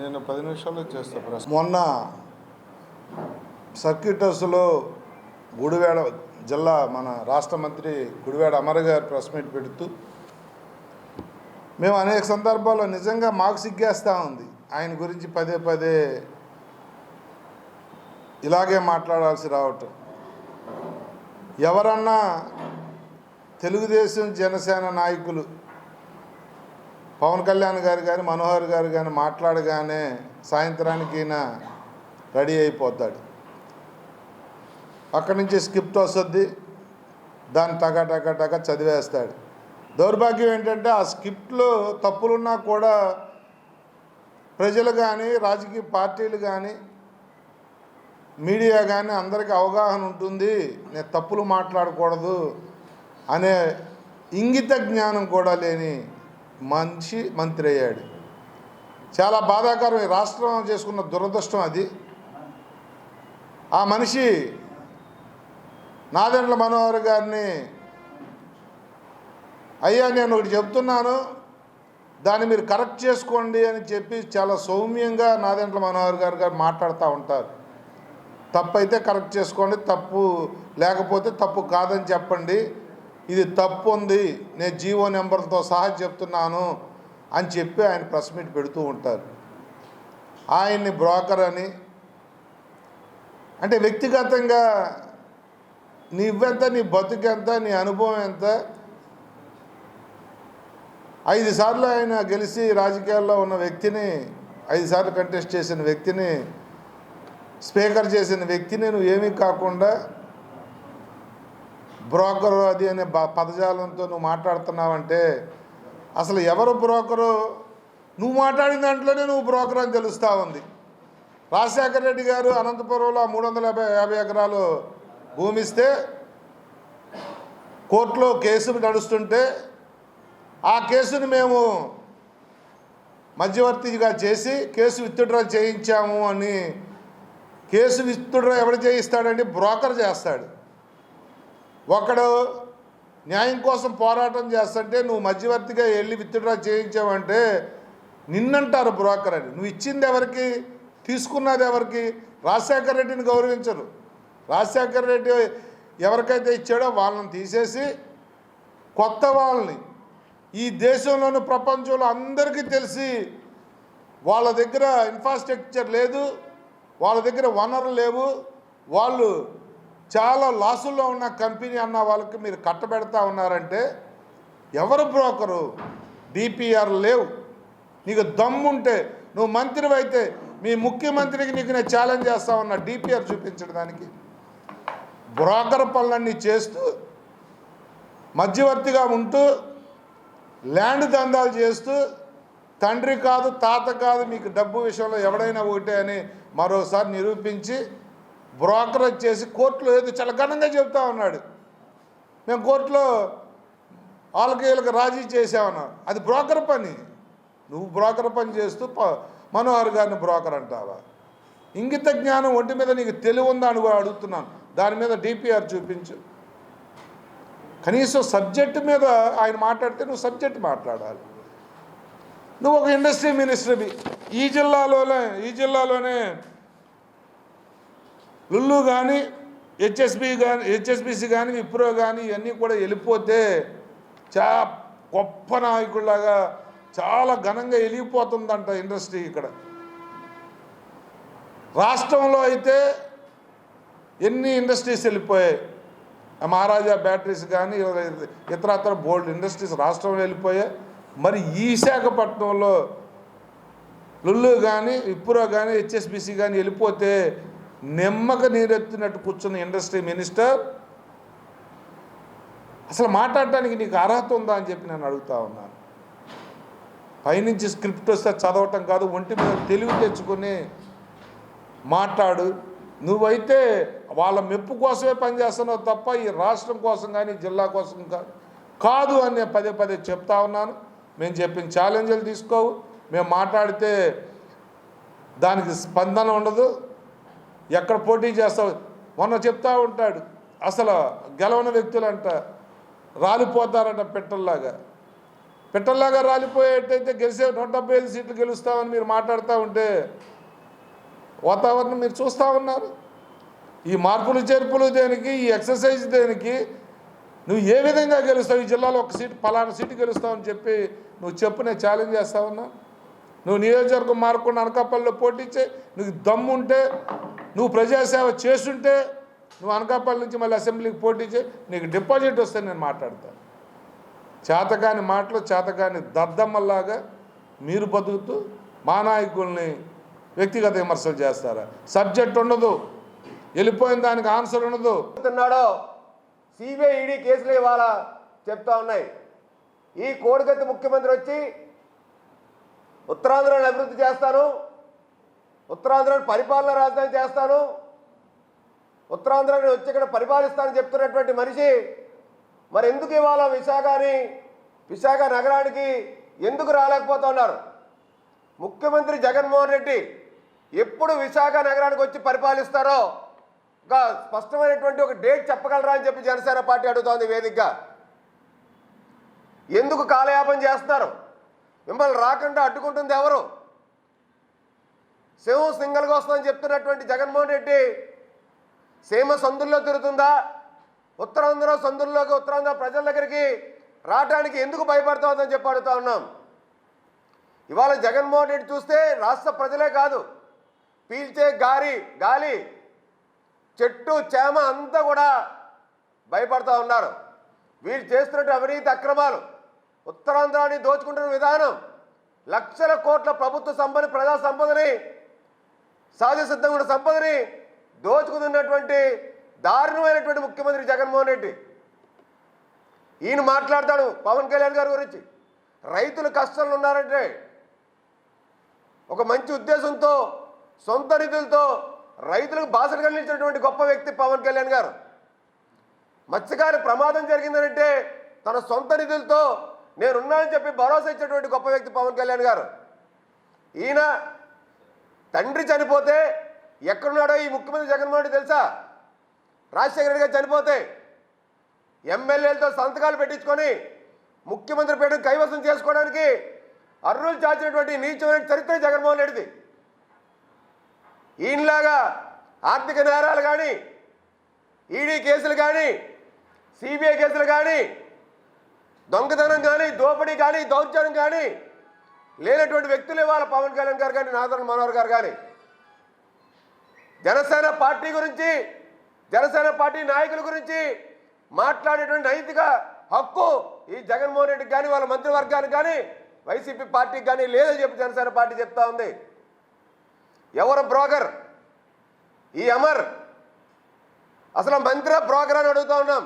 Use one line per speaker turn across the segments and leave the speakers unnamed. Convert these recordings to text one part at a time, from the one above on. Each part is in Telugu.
నేను పది నిమిషాల్లో చేస్తా ప్రశ్న
మొన్న సర్క్యూట్ హౌస్లో జిల్లా మన రాష్ట్ర మంత్రి గుడివేడ అమర్ గారు ప్రెస్ మీట్ పెడుతూ మేము అనేక సందర్భాల్లో నిజంగా మాకు సిగ్గేస్తూ ఉంది. ఆయన గురించి పదే పదే ఇలాగే మాట్లాడాల్సి రావటం. ఎవరన్నా తెలుగుదేశం జనసేన నాయకులు పవన్ కళ్యాణ్ గారు కానీ మనోహర్ గారు కానీ మాట్లాడగానే సాయంత్రానికి ఈయన రెడీ అయిపోతాడు. అక్కడి నుంచి స్క్రిప్ట్ వస్తుంది. దాన్ని టకా టకా టకా చదివేస్తాడు. దౌర్భాగ్యం ఏంటంటే ఆ స్క్రిప్ట్లో తప్పులున్నా కూడా ప్రజలు కానీ రాజకీయ పార్టీలు కానీ మీడియా కానీ అందరికీ అవగాహన ఉంటుంది. నేను తప్పులు మాట్లాడకూడదు అనే ఇంగిత జ్ఞానం కూడా లేని మంచి మంత్రి అయ్యాడు. చాలా బాధాకరం రాష్ట్రం చేసుకున్న దురదృష్టం అది. ఆ మనిషి నాదెండ్ల మనోహర్ గారిని అయ్యా నేను ఒకటి చెప్తున్నాను దాన్ని మీరు కరెక్ట్ చేసుకోండి అని చెప్పి చాలా సౌమ్యంగా నాదెంట్ల మనోహర్ గారు గారు మాట్లాడుతూ ఉంటారు. తప్పు అయితే కరెక్ట్ చేసుకోండి తప్పు లేకపోతే తప్పు కాదని చెప్పండి. ఇది తప్పు ఉంది నేను జీవో నెంబర్తో సహా చెప్తున్నాను అని చెప్పి ఆయన ప్రెస్ మీట్ పెడుతూ ఉంటారు. ఆయన్ని బ్రోకర్ అని. అంటే వ్యక్తిగతంగా నీవెంత నీ బతుకెంత నీ అనుభవం ఎంత? ఐదు సార్లు ఆయన గెలిచి రాజకీయాల్లో ఉన్న వ్యక్తిని ఐదు సార్లు కంటెస్ట్ చేసిన వ్యక్తిని స్పీకర్ చేసిన వ్యక్తిని నువ్వు ఏమీ కాకుండా బ్రోకరు అది అనే బ- పదజాలంతో నువ్వు మాట్లాడుతున్నావంటే అసలు ఎవరు బ్రోకరు? నువ్వు మాట్లాడిన దాంట్లోనే నువ్వు బ్రోకర్ అని తెలుస్తూ ఉంది. రాజశేఖర రెడ్డి గారు అనంతపురంలో మూడు వందల యాభై యాభై ఎకరాలు భూమి ఇస్తే కోర్టులో కేసు నడుస్తుంటే ఆ కేసుని మేము మధ్యవర్తిగా చేసి కేసు విత్డ్రా చేయించాము అని కేసు విత్డ్రా ఎవడు చేయిస్తాడండి? బ్రోకర్ చేస్తాడు. ఒకడు న్యాయం కోసం పోరాటం చేస్తుంటే నువ్వు మధ్యవర్తిగా వెళ్ళి విత్డ్రా చేయించావంటే నిన్నంటారు బ్రోకర్ అని నువ్వు ఇచ్చింది ఎవరికి? తీసుకున్నది ఎవరికి? రాజశేఖర రెడ్డిని గౌరవించరు. రాజశేఖర రెడ్డి ఎవరికైతే ఇచ్చాడో వాళ్ళని తీసేసి కొత్త వాళ్ళని ఈ దేశంలోని ప్రపంచంలో అందరికీ తెలిసి వాళ్ళ దగ్గర ఇన్ఫ్రాస్ట్రక్చర్ లేదు వాళ్ళ దగ్గర వనరులు లేవు వాళ్ళు చాలా లాసుల్లో ఉన్న కంపెనీ అన్న వాళ్ళకి మీరు కట్టబెడతా ఉన్నారంటే ఎవరు బ్రోకరు? డిపిఆర్ లేవు. నీకు దమ్ముంటే నువ్వు మంత్రివైతే అయితే మీ ముఖ్యమంత్రికి నీకు నేను ఛాలెంజ్ చేస్తా ఉన్నా డిపిఆర్ చూపించడానికి. బ్రోకర్ పనులన్నీ చేస్తూ మధ్యవర్తిగా ఉంటూ ల్యాండ్ దందాలు చేస్తూ తండ్రి కాదు తాత కాదు మీకు డబ్బు విషయంలో ఎవడైనా ఒకటే అని మరోసారి నిరూపించి బ్రోకరేజ్ చేసి కోర్టులో ఏదో చాలా ఘనంగా చెప్తా ఉన్నాడు. మేము కోర్టులో వాళ్ళకి వీళ్ళకి రాజీ చేసామన్నాం అది బ్రోకర్ పని. నువ్వు బ్రోకర్ పని చేస్తూ ప- మనోహర్ గారిని బ్రోకర్ అంటావా? ఇంగిత జ్ఞానం ఒంటి మీద నీకు తెలివి ఉందా అని కూడా అడుగుతున్నాను. దాని మీద డిపిఆర్ చూపించు. కనీసం సబ్జెక్టు మీద ఆయన మాట్లాడితే నువ్వు సబ్జెక్ట్ మాట్లాడాలి. నువ్వు ఒక ఇండస్ట్రీ మినిస్టర్వి. ఈ జిల్లాలోనే ఈ జిల్లాలోనే లుల్లు కానీ హెచ్ఎస్బి కానీ హెచ్ఎస్బిసి కానీ విప్రో కానీ ఇవన్నీ కూడా వెళ్ళిపోతే చా గొప్ప నాయకుడిలాగా చాలా ఘనంగా వెలిగిపోతుందంట ఇండస్ట్రీ ఇక్కడ. రాష్ట్రంలో అయితే ఎన్ని ఇండస్ట్రీస్ వెళ్ళిపోయాయి? మహారాజా బ్యాటరీస్ కానీ ఇతరత్ర బోల్డ్ ఇండస్ట్రీస్ రాష్ట్రంలో వెళ్ళిపోయాయి. మరి విశాఖపట్నంలో లుల్లు కానీ విప్రో కానీ హెచ్ఎస్బిసి కానీ వెళ్ళిపోతే నెమ్మక నీరెత్తినట్టు కూర్చున్న ఇండస్ట్రీ మినిస్టర్ అసలు మాట్లాడటానికి నీకు అర్హత ఉందా అని చెప్పి నేను అడుగుతా ఉన్నాను. పైనుంచి స్క్రిప్ట్ వస్తే చదవటం కాదు ఒంటి మీద తెలివి తెచ్చుకొని మాట్లాడు. నువ్వైతే వాళ్ళ మెప్పు కోసమే పనిచేస్తున్నావు తప్ప ఈ రాష్ట్రం కోసం కానీ జిల్లా కోసం కాదు కాదు అని నేను పదే పదే చెప్తా ఉన్నాను. మేము చెప్పిన ఛాలెంజ్లు తీసుకోవు. మేము మాట్లాడితే దానికి స్పందన ఉండదు. ఎక్కడ పోటీ చేస్తావు? మొన్న చెప్తా ఉంటాడు. అసలు గెలవని వ్యక్తులంట రాలిపోతారంట పెట్టల్లాగా. పిట్టల్లాగా రాలిపోయేటైతే గెలిచే నూట డెబ్బై ఐదు సీట్లు గెలుస్తామని మీరు మాట్లాడుతూ ఉంటే వాతావరణం మీరు చూస్తూ ఉన్నారు. ఈ మార్పులు చేర్పులు దేనికి ఈ ఎక్సర్సైజ్ దేనికి నువ్వు ఏ విధంగా గెలుస్తావు? ఈ జిల్లాలో ఒక సీటు పలానా సీటు గెలుస్తావు అని చెప్పి నువ్వు చెప్పు నేను ఛాలెంజ్ చేస్తా ఉన్నావు నువ్వు నియోజకవర్గం మారకుండా అనకాపల్లిలో పోటీ చేయి. నీకు దమ్ముంటే నువ్వు ప్రజాసేవ చేస్తుంటే నువ్వు అనకాపల్లి నుంచి మళ్ళీ అసెంబ్లీకి పోటీ చేయి. నీకు డిపాజిట్ వస్తే నేను మాట్లాడతాను చేతకాని మాటలు చేతకాని దద్దమ్మలాగా మీరు బతుకుతూ మా నాయకుల్ని వ్యక్తిగత విమర్శలు చేస్తారా? సబ్జెక్ట్ ఉండదు. వెళ్ళిపోయిన దానికి ఆన్సర్ ఉండదు.
చెప్తున్నాడో సిబిఐ ఈడీ కేసులు ఇవాళ చెప్తా ఉన్నాయి. ఈ కోడిగత్తి ముఖ్యమంత్రి వచ్చి ఉత్తరాంధ్రను అభివృద్ధి చేస్తాను. ఉత్తరాంధ్రను పరిపాలన రాజధాని చేస్తాను. ఉత్తరాంధ్రాన్ని వచ్చి ఇక్కడ పరిపాలిస్తానని చెప్తున్నటువంటి మనిషి మరి ఎందుకు ఇవాళ విశాఖని విశాఖ నగరానికి ఎందుకు రాలేకపోతున్నారు ముఖ్యమంత్రి జగన్మోహన్ రెడ్డి ఎప్పుడు విశాఖ నగరానికి వచ్చి పరిపాలిస్తారో ఒక స్పష్టమైనటువంటి ఒక డేట్ చెప్పగలరా అని చెప్పి జనసేన పార్టీ అడుగుతోంది వేదికగా. ఎందుకు కాలయాపన చేస్తున్నారు? మిమ్మల్ని రాకుండా అడ్డుకుంటుంది ఎవరు? సింహం సింగల్గా వస్తుందని చెప్తున్నటువంటి జగన్మోహన్ రెడ్డి సీమ సందుల్లో తిరుగుతుందా? ఉత్తరాంధ్ర సందుల్లోకి ఉత్తరాంధ్ర ప్రజల దగ్గరికి రావడానికి ఎందుకు భయపడుతుందని చెప్పి అడుగుతా ఉన్నాం. ఇవాళ జగన్మోహన్ రెడ్డి చూస్తే రాష్ట్ర ప్రజలే కాదు. పీల్చే గాలి గాలి చెట్టు చేమ అంతా కూడా భయపడతా ఉన్నారు. వీళ్ళు చేస్తున్నట్టు అవినీతి అక్రమాలు. ఉత్తరాంధ్రాన్ని దోచుకుంటున్న విధానం లక్షల కోట్ల ప్రభుత్వ సంపద ప్రజా సంపదని సహజ సిద్ధంగా ఉన్న సంపదని దోచుకుతున్నటువంటి దారుణమైనటువంటి ముఖ్యమంత్రి జగన్మోహన్ రెడ్డి. ఈయన మాట్లాడతాడు పవన్ కళ్యాణ్ గారి గురించి. రైతులు కష్టాలు ఉన్నారంటే ఒక మంచి ఉద్దేశంతో సొంత నిధులతో రైతులకు బాసలు కలిగించినటువంటి గొప్ప వ్యక్తి పవన్ కళ్యాణ్ గారు. మత్స్యకారి ప్రమాదం జరిగిందనంటే తన సొంత నిధులతో నేనున్నానని చెప్పి భరోసా ఇచ్చేటువంటి గొప్ప వ్యక్తి పవన్ కళ్యాణ్ గారు. ఈయన తండ్రి చనిపోతే ఎక్కడున్నాడో ఈ ముఖ్యమంత్రి జగన్మోహన్ రెడ్డి తెలుసా? రాజశేఖర రెడ్డి గారు చనిపోతే ఎమ్మెల్యేలతో సంతకాలు పెట్టించుకొని ముఖ్యమంత్రి పేరు కైవసం చేసుకోవడానికి అర్రులు చాచినటువంటి నీచమైన చరిత్ర జగన్మోహన్ రెడ్డిది. ఈయనలాగా ఆర్థిక నేరాలు కానీ ఈడీ కేసులు కానీ సిబిఐ కేసులు కానీ దొంగతనం కానీ దోపిడీ కానీ దౌర్జన్యం కానీ లేనటువంటి వ్యక్తులు ఇవాళ పవన్ కళ్యాణ్ గారు కానీ నాదన్ మనోహర్ గారు కానీ. జనసేన పార్టీ గురించి జనసేన పార్టీ నాయకుల గురించి మాట్లాడేటువంటి నైతిక హక్కు ఈ జగన్మోహన్ రెడ్డికి కానీ వాళ్ళ మంత్రివర్గానికి కానీ వైసీపీ పార్టీకి కానీ లేదని చెప్పి జనసేన పార్టీ చెప్తా ఉంది. ఎవరు బ్రోకర్? ఈ అమర్. అసలు మంత్రి బ్రోకర్ అని అడుగుతా ఉన్నాం.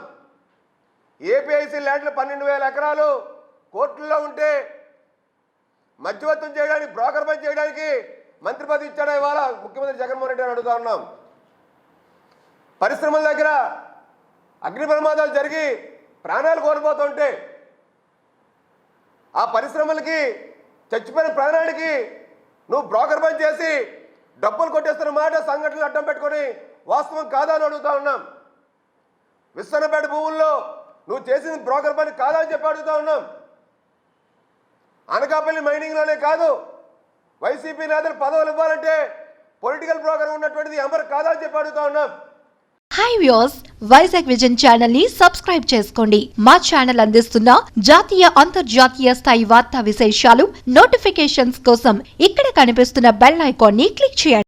ఏపీఐసి ల్యాండ్లు పన్నెండు వేల ఎకరాలు కోర్టుల్లో ఉంటే మధ్యవర్తం చేయడానికి బ్రోకర్ పని చేయడానికి మంత్రి పదవి ఇచ్చాడా ఇవాళ? ముఖ్యమంత్రి జగన్మోహన్ రెడ్డి అని అడుగుతా ఉన్నాం. పరిశ్రమల దగ్గర అగ్ని ప్రమాదాలు జరిగి ప్రాణాలు కోల్పోతుంటే ఆ పరిశ్రమలకి చచ్చిపోయిన ప్రాణానికి నువ్వు బ్రోకర్ పని చేసి డబ్బులు కొట్టేస్తున్న మాట సంఘటనలు అడ్డం పెట్టుకొని వాస్తవం కాదా అని అడుగుతా ఉన్నాం. విశ్వనపేట భూముల్లో నువ్వు చేసిన బ్రోకర్ పని కాదా అని చెప్పి అడుగుతా ఉన్నాం. అనకాపల్లి మైనింగ్లోనే కాదు. వైసీపీ నేతలు పదవులు ఇవ్వాలంటే పొలిటికల్ బ్రోకర్ ఉన్నటువంటిది ఎవరు కాదా అని చెప్పి అడుగుతా ఉన్నాం.
హాయ్ వ్యూస్ వైజాగ్ విజన్ ఛానల్ని సబ్స్క్రైబ్ చేసుకోండి. మా ఛానల్ అందిస్తున్న జాతీయ అంతర్జాతీయ స్థాయి వార్తా విశేషాలు నోటిఫికేషన్స్ కోసం ఇక్కడ కనిపిస్తున్న బెల్ ఐకాన్ని క్లిక్ చేయండి.